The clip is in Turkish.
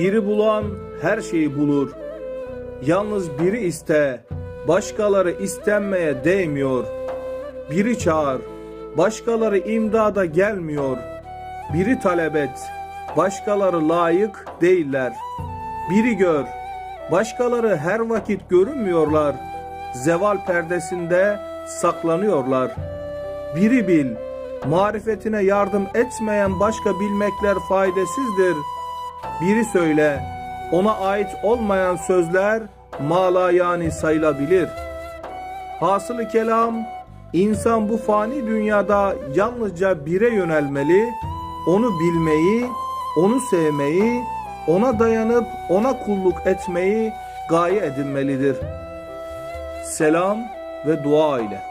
Biri bulan her şeyi bulur. Yalnız biri iste, başkaları istenmeye değmiyor. Biri çağır, başkaları imdada gelmiyor. Biri talep et, başkaları layık değiller. Biri gör, başkaları her vakit görünmüyorlar. Zeval perdesinde saklanıyorlar. Biri bil, marifetine yardım etmeyen başka bilmekler faydasızdır. Biri söyle, ona ait olmayan sözler mala yani sayılabilir. Hasılı kelam, insan bu fani dünyada yalnızca bire yönelmeli, onu bilmeyi, onu sevmeyi, ona dayanıp ona kulluk etmeyi gaye edinmelidir. Selam ve dua ile.